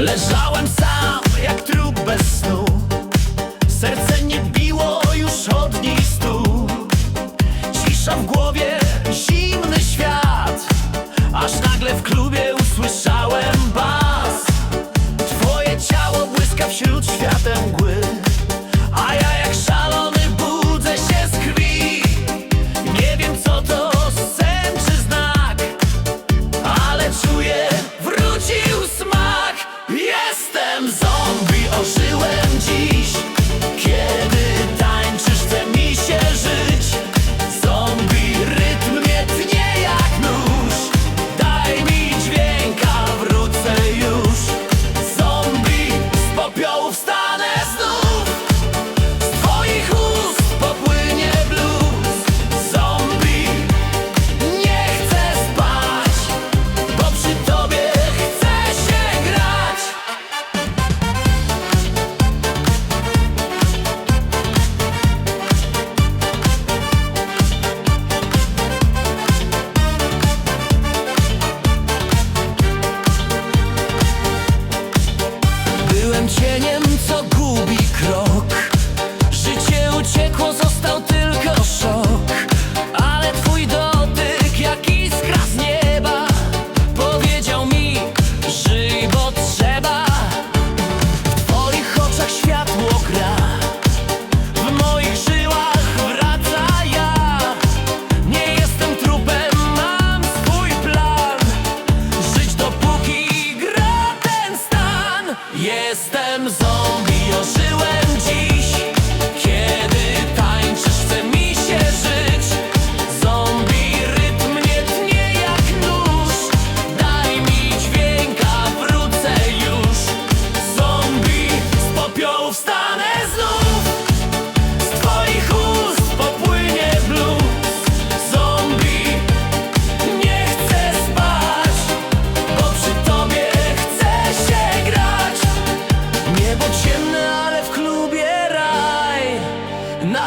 Leżałem sam, jak trup bez значения Jestem zombie, ożyłem dziś, kiedy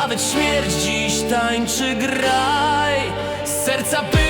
Nawet śmierć dziś tańczy graj. Z serca pyta